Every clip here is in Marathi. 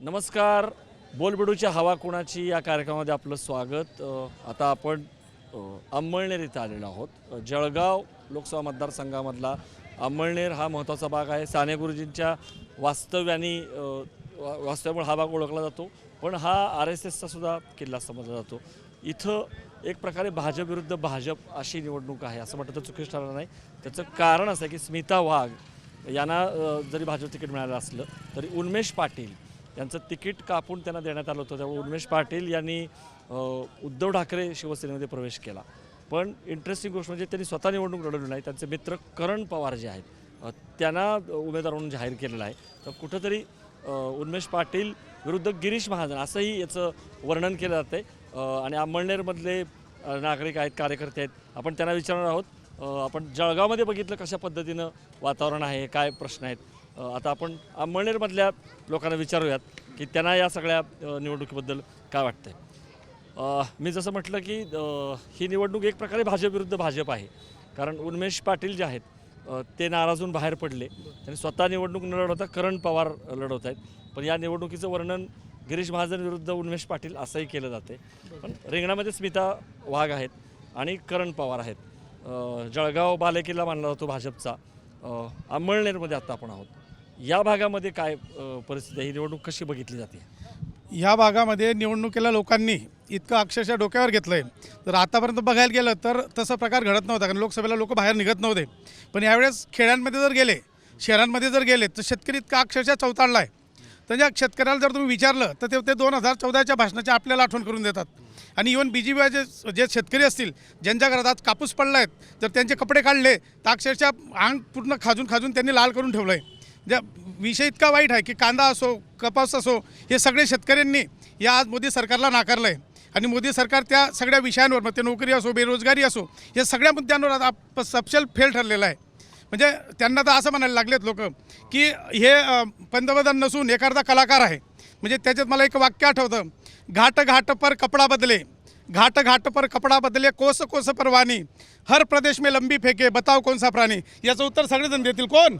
नमस्कार. बोलबिडूच्या हवा कुणाची या कार्यक्रमामध्ये आपलं स्वागत. आता आपण अंमळनेर इथं आलेलो आहोत. जळगाव लोकसभा मतदारसंघामधला अंमळनेर हा महत्त्वाचा भाग आहे. साने गुरुजींच्या वास्तव्याने वा- वास्तव्यामुळे हा भाग ओळखला जातो. पण हा आर एस एसचा सुद्धा किल्ला समजला जातो. इथं एक प्रकारे भाजप विरुद्ध भाजप अशी निवडणूक आहे असं म्हटलं तर चुकीच ठरणार नाही. त्याचं कारण असं आहे की स्मिता वाघ यांना जरी भाजप तिकीट मिळालं असलं तरी उन्मेष पाटील यांचं तिकीट कापून त्यांना देण्यात आलं होतं. त्यामुळे उन्मेश पाटील यांनी उद्धव ठाकरे शिवसेनेमध्ये प्रवेश केला. पण इंटरेस्टिंग गोष्ट म्हणजे त्यांनी स्वतः निवडणूक लढवली नाही. त्यांचे मित्र करण पवार जे आहेत त्यांना उमेदवार म्हणून जाहीर केलेलं आहे. तर कुठंतरी उन्मेश पाटील विरुद्ध गिरीश महाजन असंही याचं वर्णन केलं जातं आहे आणि अंमळनेरमधले नागरिक आहेत कार्यकर्ते आहेत आपण त्यांना विचारणार आहोत. आपण जळगावमध्ये बघितलं कशा पद्धतीनं वातावरण आहे काय प्रश्न आहेत. आता आपण अंमळनेरमधल्या लोकांना विचारूयात की त्यांना या सगळ्या निवडणुकीबद्दल काय वाटतंय? मी जसं म्हटलं की ही निवडणूक एक प्रकारे भाजप विरुद्ध भाजप आहे. कारण उन्मेश पाटील जे आहेत ते नाराजून बाहेर पडले. त्यांनी स्वतः निवडणूक न लढवता करण पवार लढवत आहेत. पण या निवडणुकीचं वर्णन गिरीश महाजन विरुद्ध उन्मेश पाटील असंही केलं जाते. पण रिंगणामध्ये स्मिता वाघ आहेत आणि करण पवार आहेत. जळगाव बालेकिल्ला मानला जातो भाजपचा. अंमळनेरमध्ये आता आपण आहोत. या भागामध्ये काय परिस्थिती आहे? ही निवडणूक कशी बघितली जाते? ह्या भागामध्ये निवडणुकीला लोकांनी इतकं अक्षरशः डोक्यावर घेतलं आहे तर आतापर्यंत बघायला गेलं तर तसा प्रकार घडत नव्हता कारण लोकसभेला लोक बाहेर निघत नव्हते. पण यावेळेस खेड्यांमध्ये जर गेले शहरांमध्ये जर गेले तर शेतकरी इतका अक्षरशः चौताळला आहे तर या शेतकऱ्याला जर तुम्ही विचारलं तर ते ते दोन हजार चौदाच्या भाषणाची आपल्याला आठवण करून देतात. आणि इवन बी जी जे जे शेतकरी असतील ज्यांच्या घरात आज कापूस पडला आहेत तर त्यांचे कपडे काढले तर अक्षरशः अंग पूर्ण खाजून खाजून त्यांनी लाल करून ठेवलं आहे ज्या विषय इतका वाईट आहे की कांदा असो कपास असो हे सगळे शेतकऱ्यांनी या आज मोदी सरकारला नाकारलं आहे आणि मोदी सरकार त्या सगळ्या विषयांवर मग ते नोकरी असो बेरोजगारी असो या सगळ्या मुद्द्यांवर आता आप- फेल ठरलेला आहे. म्हणजे त्यांना तर असं म्हणायला लागलेत लोक की हे पंतप्रधान नसून एखादा कलाकार आहे. म्हणजे त्याच्यात मला एक वाक्य आठवतं. घाट घाट पर कपडा बदले घाट घाट पर कपडा बदले कोस कोस परवानी हर प्रदेश में लंबी फेके बताओ कोणसा प्राणी? याचं उत्तर सगळेजण देतील. कोण?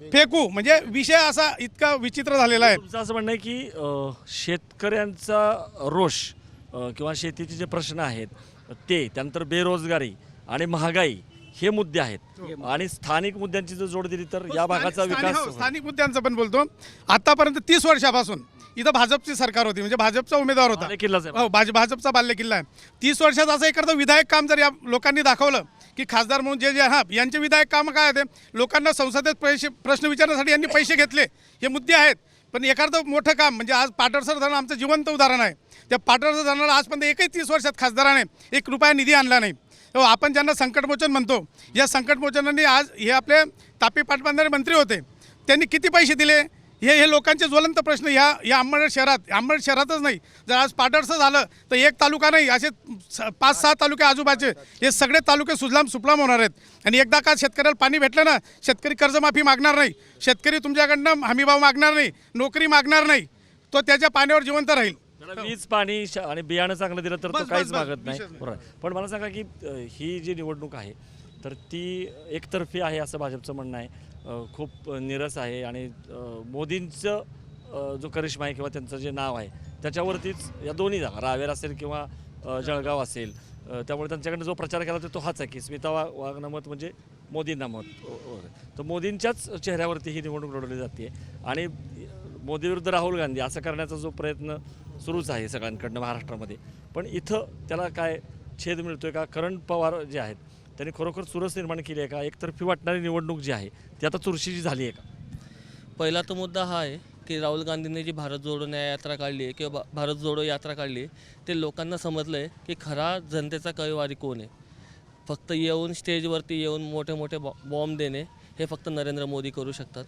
फेकू. म्हणजे विषय असा इतका विचित्र झालेला आहे. तुमचं असं म्हणणं आहे की अ, शेतकऱ्यांचा रोष अ, किंवा शेतीचे जे प्रश्न आहेत ते त्यानंतर बेरोजगारी आणि महागाई हे मुद्दे आहेत. आणि स्थानिक मुद्द्यांची जर जोड दिली तर या भागाचा स्थानिक- विकास हो, स्थानिक मुद्द्यांचं पण बोलतो. आतापर्यंत तीस वर्षापासून इथं भाजपची सरकार होती. म्हणजे भाजपचा उमेदवार होता. किल्लाच आहे हो भाज भाजपचा बाल्य किल्ला आहे. तीस वर्षात असं एखादं विधायक काम जर या लोकांनी दाखवलं की खासदार म्हणून जे जे हा यांचे विधायक कामं काय आहेत लोकांना संसदेत पैसे प्रश्न विचारण्यासाठी यांनी पैसे घेतले. हे मुद्दे आहेत. पण एखादं मोठं काम म्हणजे आज पाटरसर धरण आमचं जिवंत उदाहरण आहे. त्या पाटरसर धरणाला आजपर्यंत एकही तीस वर्षात खासदाराने एक रुपया निधी आणला नाही. हो, आपण ज्यांना संकटमोचन म्हणतो या संकटमोचनाने आज हे आपले तापी पाटबंधारे मंत्री होते. त्यांनी किती पैसे दिले? हे हे लोकांचे ज्वलंत प्रश्न ह्या या अंबरनाथ शहरात अंबरनाथ शहरातच नाही. जर आज पाटरचं झालं तर एक तालुका नाही असे पाच सहा तालुके आजूबाजूचे. हे सगळे तालुके सुजलाम सुफलाम होणार आहेत. आणि एकदा का शेतकऱ्याला पाणी भेटलं ना शेतकरी कर्जमाफी मागणार नाही. शेतकरी तुमच्याकडनं हमीभाव मागणार नाही नोकरी मागणार नाही. तो त्याच्या पाण्यावर जिवंत राहील. वीज पाणी आणि बियाणं चांगलं दिलं तर तो काहीच मागत नाही. पण मला सांगा की ही जी निवडणूक आहे तर ती एकतर्फी आहे असं भाजपचं म्हणणं आहे. खूप निरस आहे आणि मोदींचं जो करिश्मा आहे किंवा त्यांचं जे नाव आहे त्याच्यावरतीच या दोन्ही जागा रावेर असेल किंवा जळगाव असेल त्यामुळे त्यांच्याकडनं जो प्रचार केला तो हाच आहे की स्मिता वा वाघना मत म्हणजे मोदींना मत. तर मोदींच्याच चेहऱ्यावरती ही निवडणूक लढवली जाते आणि मोदी विरुद्ध राहुल गांधी असं करण्याचा जो प्रयत्न सुरूच आहे सगळ्यांकडनं महाराष्ट्रामध्ये. पण इथं त्याला काय छेद मिळतोय का? करण पवार जे आहेत त्यांनी खरोखर चुरस निर्माण केली आहे का? एकतर्फी वाटणारी निवडणूक जी आहे ती आता चुरशीची झाली आहे का? पहिला तो मुद्दा हा आहे की राहुल गांधींनी जी भारत जोडो न्याय यात्रा काढली आहे किंवा भारत जोडो यात्रा काढली ते लोकांना समजलं आहे की खरा जनतेचा कळवारी कोण आहे? फक्त येऊन स्टेजवरती येऊन मोठे मोठे बॉ बॉम्ब देणे हे फक्त नरेंद्र मोदी करू शकतात.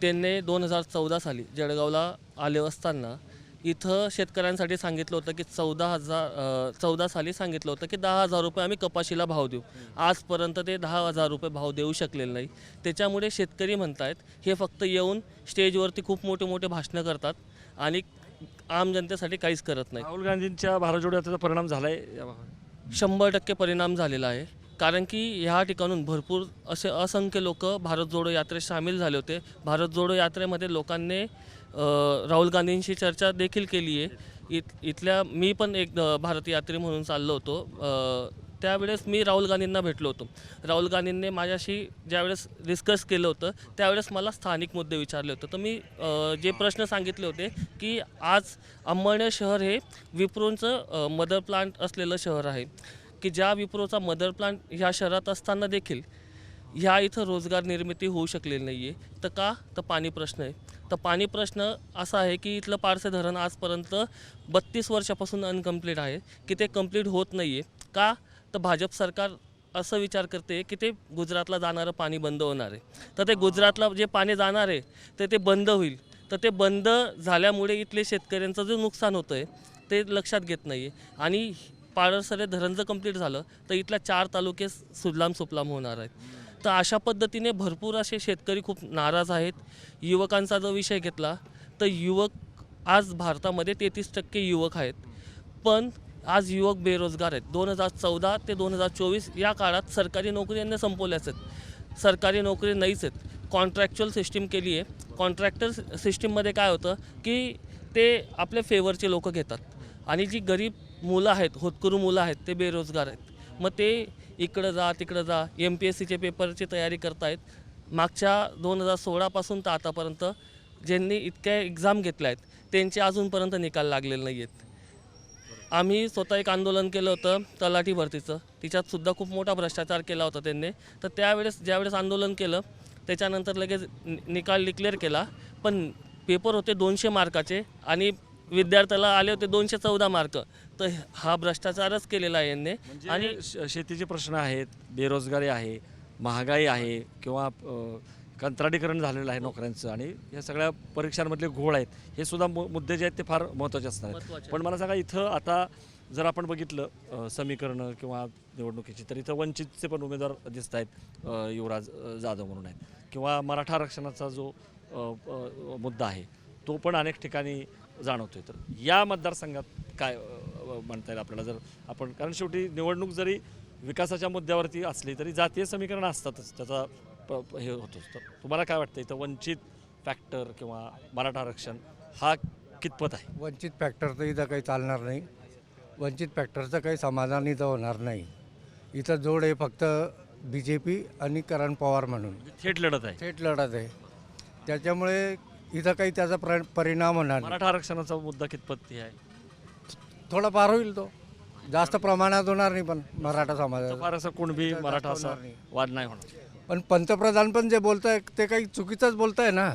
त्यांनी दोन हजार चौदा साली जळगावला आले असताना इथं शेतकऱ्यांसाठी सांगितलं होतं की चौदा हजार चौदा साली सांगितलं होतं की दहा हजार रुपये आम्ही कपाशीला भाव देऊ. आजपर्यंत ते दहा हजार रुपये भाव देऊ शकलेले नाही. त्याच्यामुळे शेतकरी म्हणतायत हे फक्त येऊन स्टेजवरती खूप मोठे मोठे भाषणं करतात आणि आम जनतेसाठी काहीच करत नाही. राहुल गांधींच्या भारत जोडो यात्रेचा परिणाम या भागात? शंभर टक्के परिणाम झालेला आहे. कारण की ह्या ठिकाणून भरपूर असे असंख्य लोक भारत जोडो यात्रेत सामील झाले होते. भारत जोडो यात्रेमध्ये लोकांनी राहुल गांधींशी चर्चा देखील केली आहे. इत इथल्या मी पण एक अ, भारत यात्री म्हणून चाललो होतो. त्यावेळेस मी राहुल गांधींना भेटलो होतो. राहुल गांधींनी माझ्याशी ज्यावेळेस डिस्कस केलं होतं त्यावेळेस मला स्थानिक मुद्दे विचारले होते. तर मी जे प्रश्न सांगितले होते की आज अंबळनेर शहर हे विप्रोंचं मदर प्लांट असलेलं शहर आहे. की ज्या विप्रोचा मदर प्लांट ह्या शहरात असताना देखील ह्या इथं रोजगार निर्मिती होऊ शकलेली नाही आहे तर का? तर पाणी प्रश्न आहे. तर पाणी प्रश्न असा आहे की इथलं पारसे धरण आजपर्यंत बत्तीस वर्षापासून अनकम्प्लीट आहे की ते कंप्लीट होत नाही आहे का? तर भाजप सरकार असं विचार करते की ते गुजरातला जाणारं पाणी बंद होणार आहे. तर ते गुजरातला जे पाणी जाणार आहे तर ते बंद होईल. तर ते बंद झाल्यामुळे इथले शेतकऱ्यांचं जे नुकसान होतं आहे ते लक्षात घेत नाही आहे आणि पाडरसरे धरण जर कंप्लीट झालं तर इथल्या चार तालुके सुजलाम सुपलाम होणार आहेत. तर अशा पद्धतीने भरपूर असे शेतकरी खूप नाराज आहेत. युवकांचा जो विषय घेतला तर युवक आज भारतामध्ये तेहतीस टक्के युवक आहेत. पण आज युवक बेरोजगार आहेत. दोन हजार चौदा ते दोन हजार चोवीस या काळात सरकारी नोकरी यांनी संपवल्याच आहेत. सरकारी नोकरी नाहीच आहेत. कॉन्ट्रॅक्च्युअल सिस्टीम केली आहे कॉन्ट्रॅक्टर सिस्टीममध्ये काय होतं की ते आपल्या फेवरचे लोक घेतात. आणि जी गरीब मुलं आहेत होतकरू मुलं आहेत ते बेरोजगार आहेत. मग ते इकडं जा तिकडं जा एम पी एस सीचे पेपरची तयारी करतायत. मागच्या दोन हजार सोळापासून तर आतापर्यंत ज्यांनी इतक्या एक्झाम घेतल्या आहेत त्यांचे अजूनपर्यंत निकाल लागलेले नाही आहेत आम्ही स्वतः एक आंदोलन केलं होतं तलाठी भरतीचं. तिच्यातसुद्धा खूप मोठा भ्रष्टाचार केला होता त्यांनी. तर त्यावेळेस ज्यावेळेस आंदोलन केलं त्याच्यानंतर लगेच निकाल डिक्लेअर केला. पण पेपर होते दोनशे मार्काचे आणि विद्यार्थ्याला आले होते दोनशे चौदा मार्क. तर हा भ्रष्टाचारच केलेला आहे यांनी. आणि आणि श- शेतीचे प्रश्न आहेत बेरोजगारी आहे महागाई आहे किंवा अ, कंत्राटीकरण झालेलं आहे नोकऱ्यांचं आणि या सगळ्या परीक्षांमधले घोळ आहेत हे सुद्धा मु- मुद्दे जे आहेत ते फार महत्त्वाचे असणार आहेत. महत्त्वाचे पण मला सांगा इथं आता जर आपण बघितलं अ, समीकरणं किंवा निवडणुकीची तर इथं वंचितचे पण उमेदवार दिसत आहेत अ, युवराज अ, जाधव म्हणून आहेत. किंवा मराठा आरक्षणाचा जो अ, अ, मुद्दा आहे तो पण अनेक ठिकाणी जाणवतोय तर. या मतदारसंघात काय म्हणता येईल आपल्याला? जर आपण कारण शेवटी निवडणूक जरी विकासाच्या मुद्द्यावरती असली तरी जातीय समीकरण असतातच. त्याचा प- हे होतोच. तर तुम्हाला काय वाटतं इथं वंचित फॅक्टर किंवा मराठा आरक्षण हा कितपत आहे? वंचित फॅक्टर तर इथं काही चालणार नाही. वंचित फॅक्टरचं काही समाधान इथं होणार नाही. इथं जोड आहे फक्त बी जे पी आणि करण पवार म्हणून. थेट लढत आहे. थेट लढत आहे. त्याच्यामुळे इथं काही त्याचा प्र परिणाम होणार नाही. मराठा आरक्षणाचा मुद्दा कितपत हे आहे. थोडा पार होईल तो. जास्त प्रमाणात होणार नाही पण मराठा समाजाचा फार असं कुणबी मराठा असा. वाद नाही होणार. पण पंतप्रधान पण जे बोलत आहे ते काही चुकीचंच बोलत आहे ना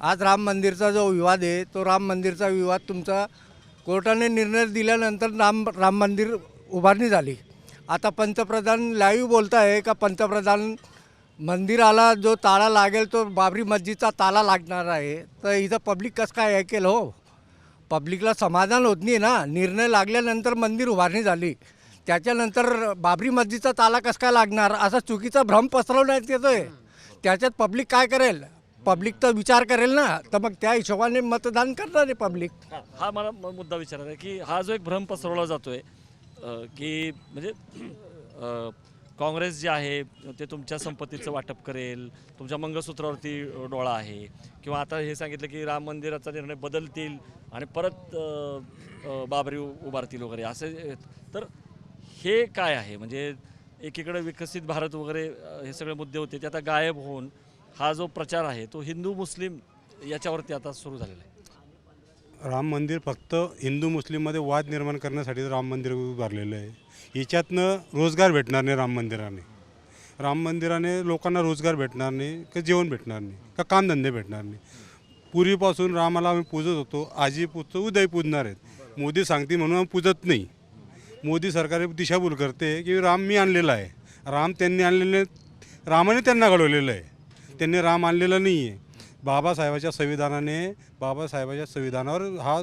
आज राम मंदिरचा जो विवाद आहे तो राम मंदिरचा विवाद तुमचा कोर्टाने निर्णय दिल्यानंतर राम राम मंदिर उभारणी झाली. आता पंतप्रधान लाईव्ह बोलत आहे का पंतप्रधान मंदिराला जो ताळा लागेल तो बाबरी मस्जिदचा ताला लागणार आहे. तर इथं पब्लिक कसं काय ऐकेल हो? पब्लिकला समाधान होत नाही ना. निर्णय लागल्यानंतर मंदिर उभारणी झाली. त्याच्यानंतर बाबरी मस्जिदचा ताला कसं काय लागणार? असा चुकीचा भ्रम पसरवण्यात येतोय. त्याच्यात पब्लिक काय करेल? पब्लिक तर विचार करेल ना. तर मग त्या हिशोबाने मतदान करणार आहे पब्लिक हा- मला मुद्दा विचारायचा की हा जो एक भ्रम पसरवला जातोय की म्हणजे काँग्रेस जे आहे ते तुमच्या संपत्तीचं वाटप करेल तुमच्या मंगळसूत्रावरती डोळा आहे. किंवा आता हे सांगितलं की राम मंदिराचा निर्णय बदलतील आणि परत बाबरी उभारतील वगैरे असे तर हे काय आहे? म्हणजे एकीकडे विकसित भारत वगैरे हे सगळे मुद्दे होते ते आता गायब होऊन हा जो प्रचार आहे तो हिंदू मुस्लिम याच्यावरती आता सुरू झालेला आहे. राम मंदिर फक्त हिंदू मुस्लिममध्ये वाद निर्माण करण्यासाठी राम मंदिर उभारलेलं आहे. याच्यातनं रोजगार भेटणार नाही राम मंदिराने. राम मंदिराने लोकांना रोजगार भेटणार नाही का जेवण भेटणार नाही का कामधंदे भेटणार नाही. पूर्वीपासून रामाला आम्ही पूजत होतो. आजी पूजतो उदय पूजणार आहेत. मोदी सांगते म्हणून आम्ही पूजत नाही. मोदी सरकार दिशाभूल करते की राम मी आणलेला आहे. राम त्यांनी आणलेले रामाने त्यांना घडवलेलं आहे. त्यांनी राम आणलेला नाही आहे बाबासाहेबाच्या संविधानाने बाबासाहेबाच्या संविधानावर हा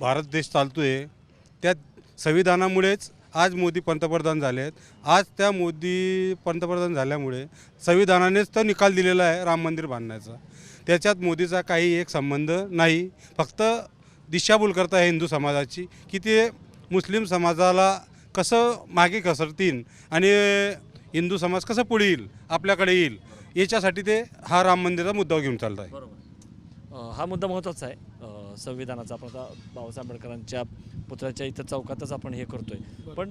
भारत देश चालतो आहे त्या संविधानामुळेच आज मोदी पंतप्रधान झाले आहेत आज त्या मोदी पंतप्रधान झाल्यामुळे संविधानानेच तो निकाल दिलेला आहे राम मंदिर बांधण्याचा. त्याच्यात मोदीचा काही एक संबंध नाही. फक्त दिशाभूल करता आहे हिंदू समाजाची की ते मुस्लिम समाजाला कसं मागे घसरतील आणि हिंदू समाज कसं पुढे येईल आपल्याकडे येईल याच्यासाठी ते हा राम मंदिराचा मुद्दा घेऊन चालत आहे बरोबर हा मुद्दा महत्त्वाचा आहे. संविधानाचा. आपण आता बाबासाहेब आंबेडकरांच्या पुतळ्याच्या इथं चौकातच आपण हे करतोय. पण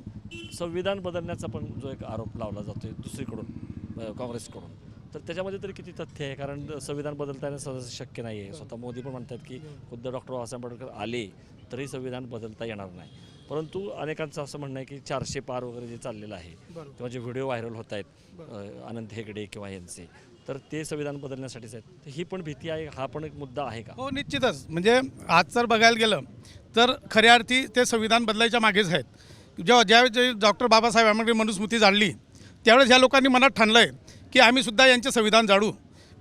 संविधान बदलण्याचा पण जो एक आरोप लावला जातोय दुसरीकडून काँग्रेसकडून तर त्याच्यामध्ये तरी किती तथ्य आहे? कारण संविधान बदलता येणं सहज शक्य नाही आहे स्वतः मोदी पण म्हणतात की खुद्द डॉक्टर बाबासाहेब आंबेडकर आले तरी संविधान बदलता येणार नाही. परंतु अनेकांचं असं म्हणणं आहे की चारशे पार वगैरे जे चाललेलं आहे किंवा जे व्हिडिओ व्हायरल होत आहेत आनंद हेगडे किंवा यांचे तर ते संविधान बदलण्यासाठीच आहेत ही पण भीती आहे हा पण एक मुद्दा आहे का? हो निश्चितच. म्हणजे आज जर बघायला गेलं तर खऱ्या अर्थी ते संविधान बदलायच्या मागेच आहेत. जेव्हा ज्यावेळेस जे डॉक्टर बाबासाहेब आंबेडकर मनुस्मृती जाळली त्यावेळेस ह्या लोकांनी मनात ठणलं आहे की आम्ही सुद्धा यांचे संविधान जाळू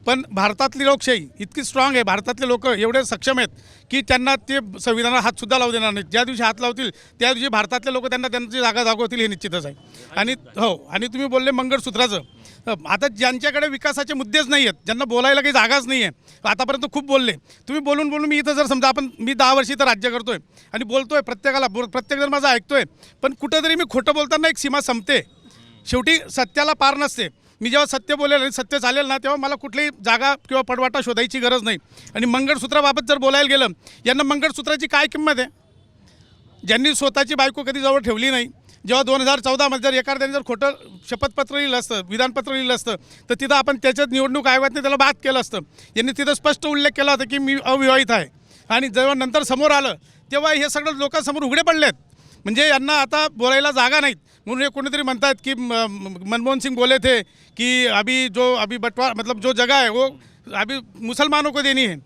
पण भारतातली लोकशाही इतकी स्ट्रॉंग आहे भारतातले लोक एवढे सक्षम आहेत की त्यांना ते संविधानाला हातसुद्धा लावू देणार नाहीत. ज्या दिवशी हात लावतील त्या दिवशी भारतातले लोक त्यांना त्यांची जागा जागवतील हे निश्चितच आहे. आणि हो आणि तुम्ही बोलले मंगळसूत्राचं. आता ज्यांच्याकडे विकासाचे मुद्देच नाही आहेत ज्यांना बोलायला काही जागाच नाही आहे आतापर्यंत खूप बोलले. तुम्ही बोलून बोलून मी इथं जर समजा आपण मी दहा वर्षी इथं राज्य करतोय आणि बोलतोय प्रत्येकाला बोल प्रत्येकजण माझं ऐकतोय पण कुठंतरी मी खोटं बोलताना एक सीमा संपते. शेवटी सत्याला पार नसते. मी जेव्हा सत्य बोलेल आणि सत्य चालेल ना तेव्हा मला कुठलीही जागा किंवा पडवाटा शोधायची गरज नाही. आणि मंगळसूत्राबाबत जर बोलायला गेलं यांना मंगळसूत्राची काय किंमत आहे? ज्यांनी स्वतःची बायको कधी जवळ ठेवली नाही जेव्हा दोन हजार चौदामध्ये जर एखाद्याने जर खोटं शपथपत्र लिहिलं असतं विधानपत्र लिहिलं असतं तर तिथं आपण त्याच्यात निवडणूक आयोगाने त्याला बाद केलं असतं. यांनी तिथं स्पष्ट उल्लेख केला होता की मी अविवाहित आहे. आणि जेव्हा नंतर समोर आलं तेव्हा हे सगळं लोकांसमोर उघडे पडलेत. म्हणजे यांना आता बोलायला जागा नाहीत. म्हणून हे कोणीतरी म्हणतात की मनमोहन सिंग बोले थे की अभी जो अभी बटवा मतलब जो जगा आहे वो अभी मुसलमानों को देणी आहे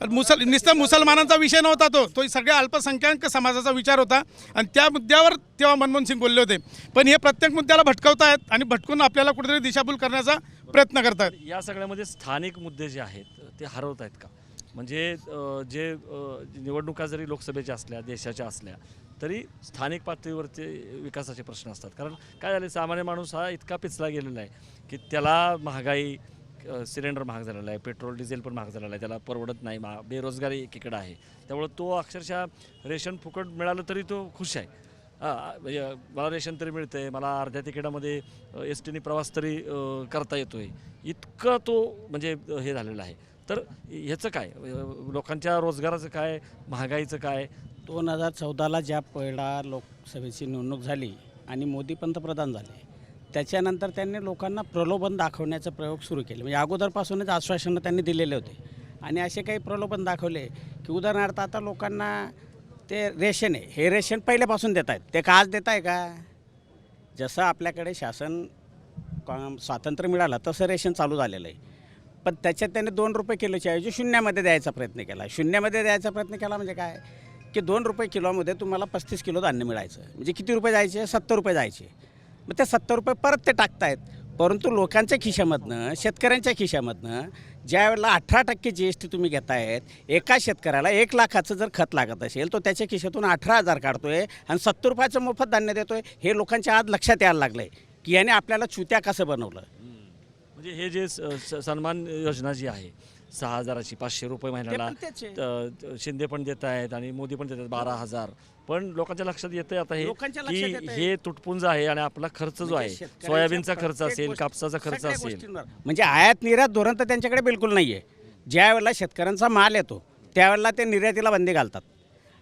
मुसल नुसतं मुसलमानांचा विषय नव्हता तो तो सगळ्या अल्पसंख्याक समाजाचा विचार होता. आणि त्या मुद्द्यावर तेव्हा मनमोहन सिंग बोलले होते. पण हे प्रत्येक मुद्द्याला भटकवतायत आणि भटकून आपल्याला कुठेतरी दिशाभूल करण्याचा प्रयत्न करतात या सगळ्यामध्ये स्थानिक मुद्दे जे आहेत ते हरवत आहेत का? म्हणजे जे निवडणुका जरी लोकसभेच्या असल्या देशाच्या असल्या तरी स्थानिक पातळीवरचे विकासाचे प्रश्न असतात. कारण काय झाले सामान्य माणूस हा इतका पिचला गेलेला आहे की त्याला महागाई सिलेंडर महाग झालेला आहे पेट्रोल डिझेल पण महाग झालेला आहे त्याला परवडत नाही मा बेरोजगारी एकीकडं आहे. त्यामुळं तो अक्षरशः रेशन फुकट मिळालं तरी तो खुश आहे. म्हणजे मला रेशन तरी मिळतं आहे मला अर्ध्या तिकिटामध्ये एस टीने प्रवास तरी करता येतो आहे इतकं तो म्हणजे हे झालेलं आहे. तर ह्याचं काय? लोकांच्या रोजगाराचं काय? महागाईचं काय? दोन हजार चौदाला ज्या पहिला लोकसभेची निवडणूक झाली आणि मोदी पंतप्रधान झाले त्याच्यानंतर त्यांनी लोकांना प्रलोभन दाखवण्याचा प्रयोग सुरू केले. म्हणजे अगोदरपासूनच आश्वासनं त्यांनी दिलेले होते. आणि असे काही प्रलोभन दाखवले की उदाहरणार्थ आता लोकांना ते रेशन आहे. हे रेशन पहिल्यापासून देत आहेत. ते का आज देत आहे का? जसं आपल्याकडे शासन का- स्वातंत्र्य मिळालं तसं रेशन चालू झालेलं आहे. पण त्याच्यात त्याने दोन रुपये किलोच्या ऐवजी शून्यामध्ये द्यायचा प्रयत्न केला. शून्यामध्ये द्यायचा प्रयत्न केला म्हणजे काय? की दोन रुपये किलोमध्ये तुम्हाला पस्तीस किलो धान्य मिळायचं. म्हणजे किती रुपये जायचे? सत्तर रुपये जायचे. मग ते सत्तर रुपये परत ते टाकतायत. परंतु लोकांच्या खिशामधनं शेतकऱ्यांच्या खिशामधनं ज्या वेळेला अठरा टक्के जी एस टी तुम्ही घेतायत एका शेतकऱ्याला एक लाखाचं जर खत लागत असेल तो त्याच्या खिशातून अठरा हजार काढतोय आणि सत्तर रुपयाचं मोफत धान्य देतोय. हे लोकांच्या आज लक्षात यायला लागलं आहे की याने आपल्याला चुत्या कसं बनवलं? म्हणजे हे जे स- स- सन्मान योजना जी आहे सहा हजाराची पाचशे रुपये महिन्याला. त- शिंदे पण देत आहेत आणि मोदी पण देत आहेत बारा हजार पण लोकांच्या लक्षात येतंय आता हे लोकांच्या की येतंय. हे तुटपुंज आहे आणि आपला खर्च जो म्हणजे आहे शेतकऱ्यांच्या सोयाबीनचा खर्च प्रत्येक असेल गोष्ट- कापसाचा खर्च सगळ्या असेल गोष्टींवर. म्हणजे आयात निर्यात धोरण तर त्यांच्याकडे बिलकुल नाही आहे ज्या वेळेला शेतकऱ्यांचा माल येतो त्यावेळेला ते निर्यातीला बंदी घालतात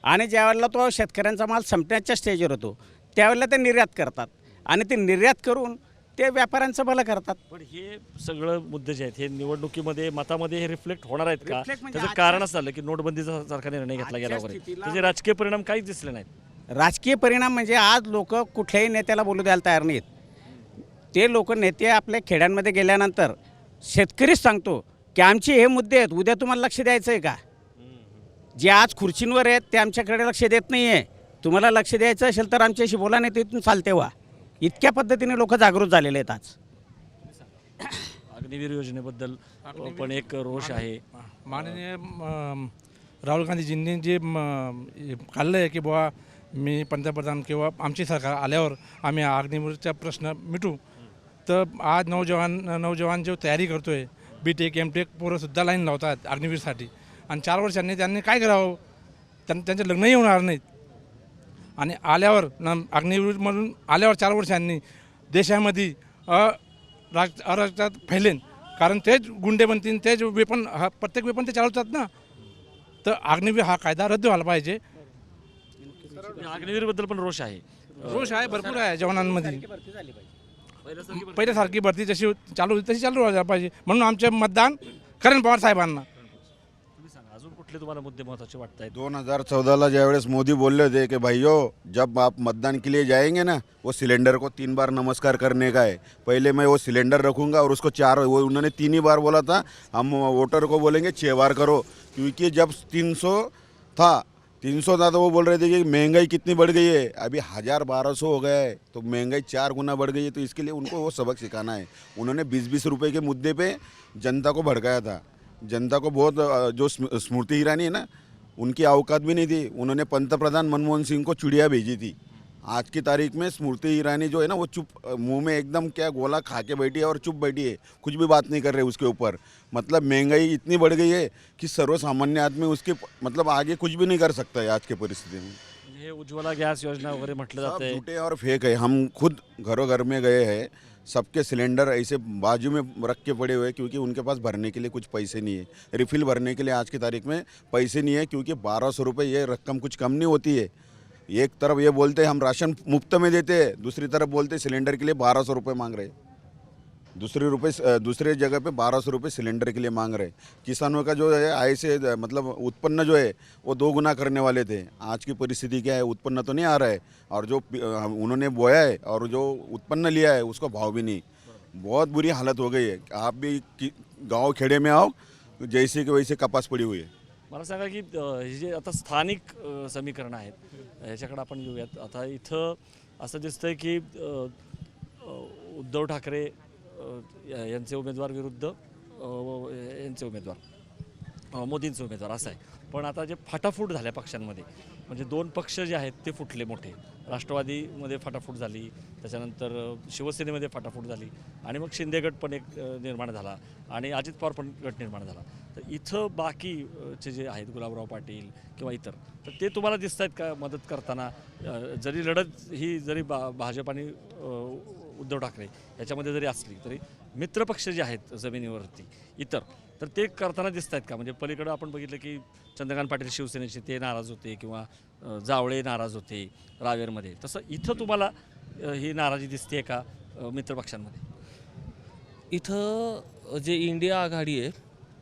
आणि ज्या वेळेला तो शेतकऱ्यांचा माल संपण्याच्या स्टेजवर होतो त्यावेळेला ते निर्यात करतात आणि ते निर्यात करून ते व्यापाऱ्यांचं भलं करतात. पण हे सगळं मुद्दे जे आहेत हे निवडणुकीमध्ये मतामध्ये हे रिफ्लेक्ट होणार आहेत का? Reflect म्हणजे त्याचं आजच्या- कारणच झालं की नोटबंदीचा सारखा निर्णय घेतला गेला आजच्या वगैरे स्थितीला- त्याचे राजकीय परिणाम काहीच दिसले नाहीत. राजकीय परिणाम म्हणजे आज लोक कुठल्याही नेत्याला बोलू द्यायला तयार नाहीत. ते लोक नेते आपल्या खेड्यांमध्ये गेल्यानंतर शेतकरीच सांगतो की आमचे हे मुद्दे आहेत उद्या तुम्हाला लक्ष द्यायचं आहे का? जे आज खुर्चींवर आहेत ते आमच्याकडे लक्ष देत नाही आहे तुम्हाला लक्ष द्यायचं असेल तर आमच्याशी बोला नाही तिथून चालते व्हा इतक्या पद्धतीने लोक जागृत झालेले आहेत आज. अग्निवीर योजनेबद्दल पण एक रोष आहे. माननीय अम, राहुल गांधीजींनी जे म, काढलं आहे की बुवा मी पंतप्रधान किंवा आमची सरकार आल्यावर आम्ही अग्निवीरचा प्रश्न मिटू. तर आज नौजवान नौजवान जो तयारी करतो आहे बी टेक एम टेक पोरंसुद्धा लाईन लावतात अग्निवीरसाठी. आणि चार वर्षांनी त्यांनी काय करावं? त्यां त्यांचे लग्नही होणार नाहीत. आणि आल्यावर न अग्निवीर म्हणून आल्यावर चार वर्षांनी देशामध्ये अ राज अराजकात फैलेन. कारण तेच गुंडे बनतील तेच वेपन हा प्रत्येक वेपन ते चालवतात ना. तर अग्निवीर हा कायदा रद्द व्हायला पाहिजे. अग्निवीरबद्दल पण रोष आहे. रोष आहे भरपूर आहे जवानांमध्ये. पहिल्यासारखी भरती जशी चालू होती तशी चालू व्हायला पाहिजे. म्हणून आमचे मतदान करण पवार साहेबांना. कुठले तुम्हाला मुद्दे महत्वाचे वाटत आहेत दोन हज़ार चौदह ज्यावेळेस मोदी बोल रहे थे कि भाइयों जब आप मतदान के लिए जाएँगे ना, वो सिलेंडर को तीन बार नमस्कार करने का है। पहले मैं वो सिलेंडर रखूँगा और उसको चार, वो उन्होंने तीन ही बार बोला था, हम वोटर को बोलेंगे छः बार करो। क्योंकि जब तीन सौ था, तीन सौ था तो वो बोल रहे थे कि महँगाई कितनी बढ़ गई है। अभी हज़ार बारह सौ हो गया है तो महँगाई चार गुना बढ़ गई है तो इसके लिए उनको वो सबक सिखाना है। उन्होंने बीस बीस रुपए के मुद्दे पे जनता को भड़काया था। जनता को बहुत जो स्मृति ईरानी है ना उनकी औकात भी नहीं थी। उन्होंने पंतप्रधान मनमोहन सिंह को चिड़िया भेजी थी। आज की तारीख में स्मृति ईरानी जो है ना वो चुप मुँह में एकदम क्या गोला खा के बैठी है और चुप बैठी है। कुछ भी बात नहीं कर रहे उसके ऊपर। मतलब महँगाई इतनी बढ़ गई है कि सर्वसामान्य आदमी उसके मतलब आगे कुछ भी नहीं कर सकता है आज की परिस्थिति में। हे उज्ज्वला गॅस योजना वगैरे म्हटलं जाते झूठे और फेक है। हम खुद घरों घर में गए हैं। सबके सिलेंडर ऐसे बाजू में रख के पड़े हुए क्योंकि उनके पास भरने के लिए कुछ पैसे नहीं है। रिफिल भरने के लिए आज की तारीख में पैसे नहीं है क्योंकि बारह सौ रुपये ये रकम कुछ कम नहीं होती है। एक तरफ़ ये बोलते हैं, हम राशन मुफ़्त में देते हैं, दूसरी तरफ़ बोलते सिलेंडर के लिए बारह सौ रुपये मांग रहे हैं। दूसरे रुपये दूसरे जगह पे बारह सौ रुपये सिलेंडर के लिए मांग रहे किसानों का जो है, आय से मतलब उत्पन्न जो है, वो दो गुना करने वाले थे। आज की परिस्थिति क्या है, उत्पन्न तो नहीं आ रहा है। और जो उन्होंने बोया है, और जो उत्पन्न लिया है, उसका भाव भी नहीं। बहुत बुरी हालत हो गई है। आप भी गाँव खेड़े में आओ, जैसे कि वैसे कपास पड़ी हुई है। मला सांगा की हे जे आता स्थानिक समीकरण आहेत, ह्याच्याकडे आपण येऊयात आता इथं असं दिसतंय की उद्धव ठाकरे यांचे उमेदवार विरुद्ध यांचे उमेदवार मोदींचे उमेदवार असं आहे. पण आता जे फाटाफूट झाल्या पक्षांमध्ये म्हणजे दोन पक्ष जे आहेत ते फुटले मोठे. राष्ट्रवादीमध्ये फाटाफूट झाली त्याच्यानंतर शिवसेनेमध्ये फाटाफूट झाली आणि मग शिंदे गट पण एक निर्माण झाला आणि अजित पवार पण गट निर्माण झाला. तर इथं बाकीचे जे आहेत गुलाबराव पाटील किंवा इतर तर ते तुम्हाला दिसत आहेत का मदत करताना? जरी लढत ही जरी बा भाजप आणि उद्धव ठाकरे याच्यामध्ये जरी असली तरी मित्रपक्ष जे आहेत जमिनीवरती इतर तर ते करताना दिसत आहेत का? म्हणजे पलीकडं आपण बघितलं की चंद्रकांत पाटील शिवसेनेचे ते नाराज होते किंवा जावळे नाराज होते रावेरमध्ये. तसं इथं तुम्हाला ही नाराजी दिसते का मित्रपक्षांमध्ये इथं जे इंडिया आघाडी आहे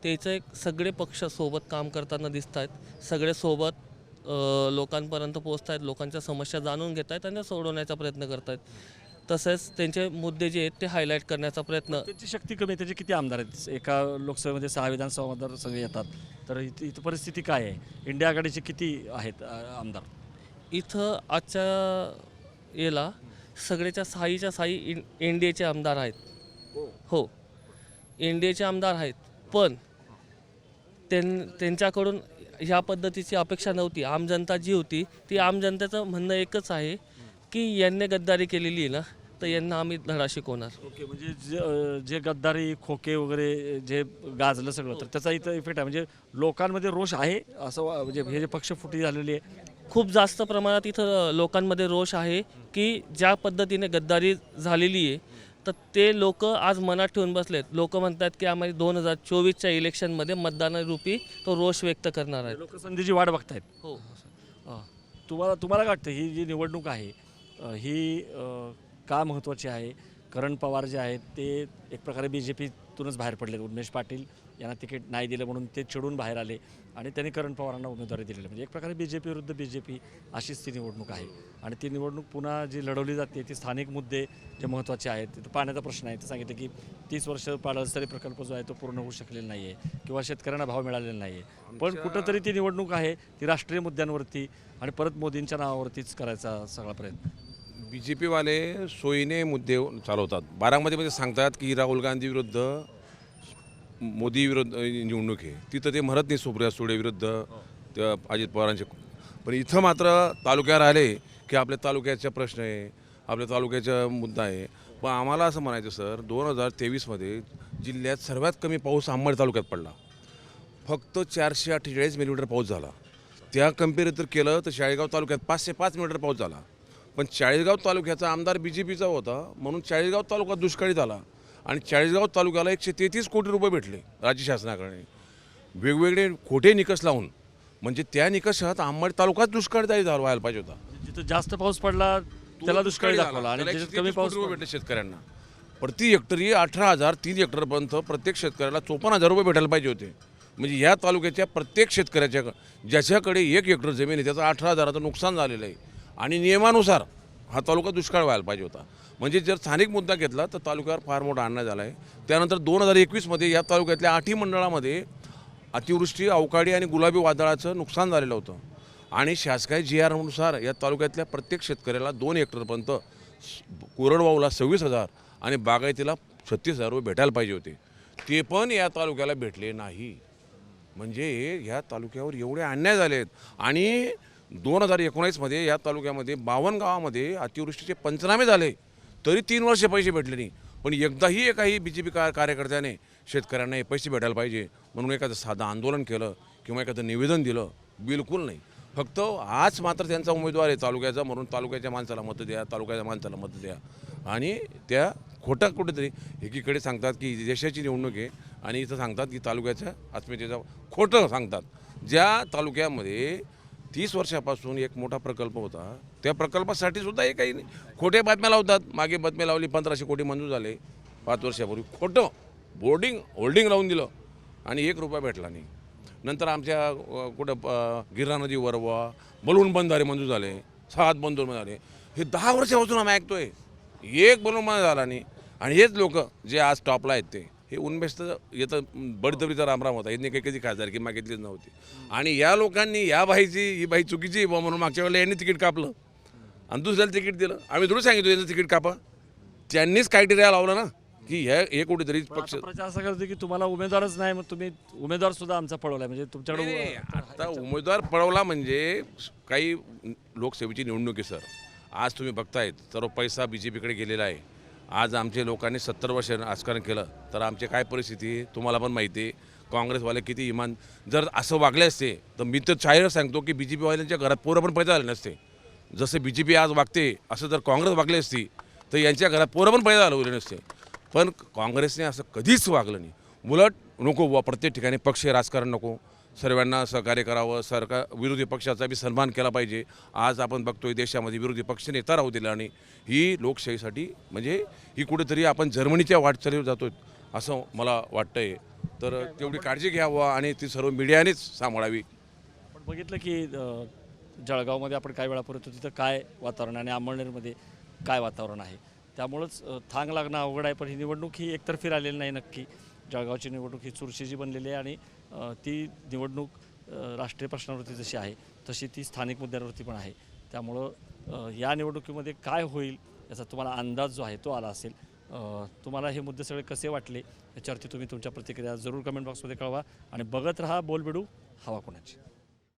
त्याचं एक सगळे पक्ष सोबत काम करताना दिसत आहेत सगळे सोबत लोकांपर्यंत पोचत आहेत लोकांच्या समस्या जाणून घेत आहेत आणि सोडवण्याचा प्रयत्न करत आहेत तसेच त्यांचे मुद्दे जे आहेत ते हायलाईट करण्याचा प्रयत्न त्यांची शक्ती कमी आहे. त्याचे किती आमदार आहेत? एका लोकसभेमध्ये सहा विधानसभा मतदारसंघ येतात. तर इथं इथं परिस्थिती काय आहे? इंडिया आघाडीचे किती आहेत आमदार? इथं आजच्या याला सगळ्याच्या साईच्या साई इन एन आमदार आहेत. हो. एन डी एचे आमदार आहेत. पण त्यां त्यांच्याकडून ह्या पद्धतीची अपेक्षा नव्हती. आम जनता जी होती ती आम जनतेचं म्हणणं एकच आहे की यांनी गद्दारी केलेली आहे ना तर यांना आम्ही धडा शिकवणार. ओके म्हणजे जे जे गद्दारी खोके वगैरे जे गाजलं सगळं तर त्याचा इथं इफेक्ट आहे. म्हणजे लोकांमध्ये रोष आहे असं वा- म्हणजे हे जे पक्ष फुटी झालेली आहे? खूप जास्त प्रमाणात इथं लोकांमध्ये रोष आहे की ज्या पद्धतीने गद्दारी झालेली आहे तर ते लोक आज मनात ठेवून बसलेत. लोक म्हणतात की आम्ही दोन हजार चोवीसच्या इलेक्शनमध्ये मतदानारूपी तो रोष व्यक्त करणार आहेत लोक संधीची वाट बघतायत. हो. तुम्हाला तुम्हाला काय वाटतं? ही जी निवडणूक आहे ही का महत्त्वाची आहे? करण पवार जे आहेत ते एक प्रकारे बी जे पीतूनच बाहेर पडले उमेश पाटील यांना तिकीट नाही दिलं म्हणून ते चिडून बाहेर आले आणि त्यांनी करण पवारांना उमेदवारी दिलेली. म्हणजे एक प्रकारे बी जे पी विरुद्ध बी जे पी अशीच ती निवडणूक आहे. आणि ती निवडणूक पुन्हा जी लढवली जाते ती स्थानिक मुद्दे जे महत्त्वाचे आहेत तिथं पाण्याचा प्रश्न आहे. ते सांगितलं की तीस वर्ष पाडळसरी प्रकल्प जो आहे तो पूर्ण होऊ शकलेला नाही आहे किंवा शेतकऱ्यांना भाव मिळालेला नाही आहे पण कुठंतरी ती निवडणूक आहे ती राष्ट्रीय मुद्द्यांवरती आणि परत मोदींच्या नावावरतीच करायचा सगळा प्रयत्न. बी जे पीवाले सोयीने मुद्दे चालवतात. बारामतीमध्ये सांगतात की राहुल गांधी विरुद्ध मोदी विरुद्ध निवडणूक आहे. तिथं ते म्हणत नाही सुप्रिया सुळे विरुद्ध त्या अजित पवारांचे. पण इथं मात्र तालुक्यावर आले की आपल्या तालुक्याचा प्रश्न आहे आपल्या तालुक्याचा मुद्दा आहे. पण आम्हाला असं म्हणायचं सर दोन हजार तेवीसमध्ये जिल्ह्यात सर्वात कमी पाऊस अंबड तालुक्यात पडला. फक्त चारशे अठ्ठेचाळीस मिलीमीटर पाऊस झाला. त्या कंपेअर जर केलं तर शाळेगाव तालुक्यात पाचशे पाच मिलीमीटर पाऊस झाला. पण चाळीसगाव तालुक्याचा आमदार बी जे पीचा होता म्हणून चाळीसगाव तालुका दुष्काळी झाला आणि चाळीसगाव तालुक्याला एकशे तेहतीस कोटी रुपये भेटले राज्य शासनाकडे. वेगवेगळे खोटे निकष लावून म्हणजे त्या निकषात अंबड तालुकाच दुष्काळदायी झाला व्हायला पाहिजे होता. जिथं जास्त पाऊस पडला त्याला दुष्काळी दाखवला. आणि 133 कमी पाऊस रुपये भेटले शेतकऱ्यांना. प्रति हेक्टरी अठरा हजार तीन हेक्टरपर्यंत प्रत्येक शेतकऱ्याला चोपन्न हजार रुपये भेटायला पाहिजे होते. म्हणजे या तालुक्याच्या प्रत्येक शेतकऱ्याच्या ज्याच्याकडे एक हेक्टर जमीन आहे त्याचं अठरा हजाराचं नुकसान झालेलं आहे. आणि नियमानुसार हा तालुका दुष्काळ व्हायला पाहिजे होता. म्हणजे जर स्थानिक मुद्दा घेतला तर तालुक्यावर फार मोठा अन्याय झाला आहे त्यानंतर दोन हजार एकवीसमध्ये या तालुक्यातल्या आठही मंडळामध्ये अतिवृष्टी अवकाळी आणि गुलाबी वादळाचं नुकसान झालेलं होतं. आणि शासकीय जी आरनुसार या तालुक्यातल्या प्रत्येक शेतकऱ्याला दोन हेक्टरपर्यंत कोरडवाहूला सव्वीस हजार आणि बागायतीला छत्तीस हजार रुपये भेटायला पाहिजे होते. ते पण या तालुक्याला भेटले नाही. म्हणजे ह्या तालुक्यावर एवढे अन्याय झाले आहेत आणि दोन हजार एकोणीसमध्ये या तालुक्यामध्ये बावन्न गावामध्ये अतिवृष्टीचे पंचनामे झाले. तरी तीन वर्ष पैसे भेटले नाही. पण एकदाही एकाही बी जे पी का कार्यकर्त्याने शेतकऱ्यांना हे पैसे भेटायला पाहिजे म्हणून एखादं साधं आंदोलन केलं किंवा एखादं निवेदन दिलं बिलकुल नाही. फक्त आज मात्र त्यांचा उमेदवार आहे तालुक्याचा म्हणून तालुक्याच्या माणसाला मतं द्या तालुक्याच्या माणसाला मतं द्या. आणि त्या खोटा कुठेतरी एकीकडे सांगतात की देशाची निवडणूक आहे आणि इथं सांगतात की तालुक्याच्या अस्मितेचा खोटं सांगतात. ज्या तालुक्यामध्ये तीस वर्षापासून एक मोठा प्रकल्प होता. त्या प्रकल्पासाठी सुद्धा हे काही नाही. खोटे बातम्या लावतात. मागे बातम्या लावली पंधराशे कोटी मंजूर झाले. पाच वर्षापूर्वी खोटं. बोर्डिंग होल्डिंग लावून दिलं. आणि एक रुपया भेटला नाही. नंतर आमच्या कुठं अ, गिरणा नदी वरवा बलून बंधारे मंजूर झाले. सात बंदूर झाले हे दहा वर्षापासून आम्ही ऐकतोय. एक बलून बंद झाला नाही. आणि हेच लोक जे आज टॉपला आहेत ते. हे उन्मेष तर येतं बडतबरीचा रामराम होता. यांनी काही कधी खासदारकी मागितलीच नव्हती. आणि या लोकांनी या बाईची ही बाई चुकीची बुवा म्हणून मागच्या वेळेला यांनी तिकीट कापलं. आणि दुसऱ्याला तिकीट दिलं. आम्ही थोडं सांगितलं यांचं तिकीट कापा. त्यांनीच क्रायटेरिया लावलं ना की हे हे कुठेतरी पक्ष प्रचार असा करतो की तुम्हाला उमेदवारच नाही मग तुम्ही उमेदवार सुद्धा आमचा पळवलाय. म्हणजे तुमच्याकडे आता उमेदवार पळवला म्हणजे काही लोकसेवेची निवडणूक आहे सर. आज तुम्ही बघतायत सर्व पैसा बी जे पीकडे गेलेला आहे. आज आमचे लोकांनी सत्तर वर्ष राजकारण केलं तर आमची काय परिस्थिती तुम्हाला पण माहिती आहे. काँग्रेसवाले किती इमान जर असं वागले असते तर मी तर शाहीर सांगतो की बी जे पीवाल्यांच्या घरात पोरं पण पैदा झाले नसते. जसं बी जे पी आज वागते असं जर काँग्रेस वागली असती तर यांच्या घरात पोरं पण पैदा झाले नसते. पण काँग्रेसने असं कधीच वागलं नाही. उलट नको बुवा प्रत्येक ठिकाणी पक्ष राजकारण नको. सर्वांना सहकार्य करावं सरकार विरोधी पक्षाचा बी सन्मान केला पाहिजे. आज आपण बघतोय देशामध्ये विरोधी पक्ष नेता राहू दिला आणि ही लोकशाहीसाठी म्हणजे ही कुठेतरी आपण जर्मनीच्या वाटचालीवर जातोय असं मला वाटतंय. तर तेवढी काळजी घ्यावं आणि ती सर्व मीडियानेच सांभाळावी. पण बघितलं की जळगावमध्ये आपण काही वेळापूर्वी होतो तिथं काय वातावरण आणि अंमळनेरमध्ये काय वातावरण आहे? त्यामुळंच थांग लागणं अवघड आहे पण ही निवडणूक ही एकतर्फी राहिलेली नाही नक्की. जळगावची निवडणूक ही चुरशीची बनलेली आहे आणि ती निवडणूक राष्ट्रीय प्रश्नावरती जशी आहे तशी ती स्थानिक मुद्द्यांवरती पण आहे. त्यामुळं या निवडणुकीमध्ये काय होईल याचा तुम्हाला अंदाज जो आहे तो आला असेल. तुम्हाला हे मुद्दे सगळे कसे वाटले याच्यावरती तुम्ही तुमच्या प्रतिक्रिया जरूर कमेंट बॉक्समध्ये कळवा आणि बघत राहा बोलबिडू हवा कोणाची.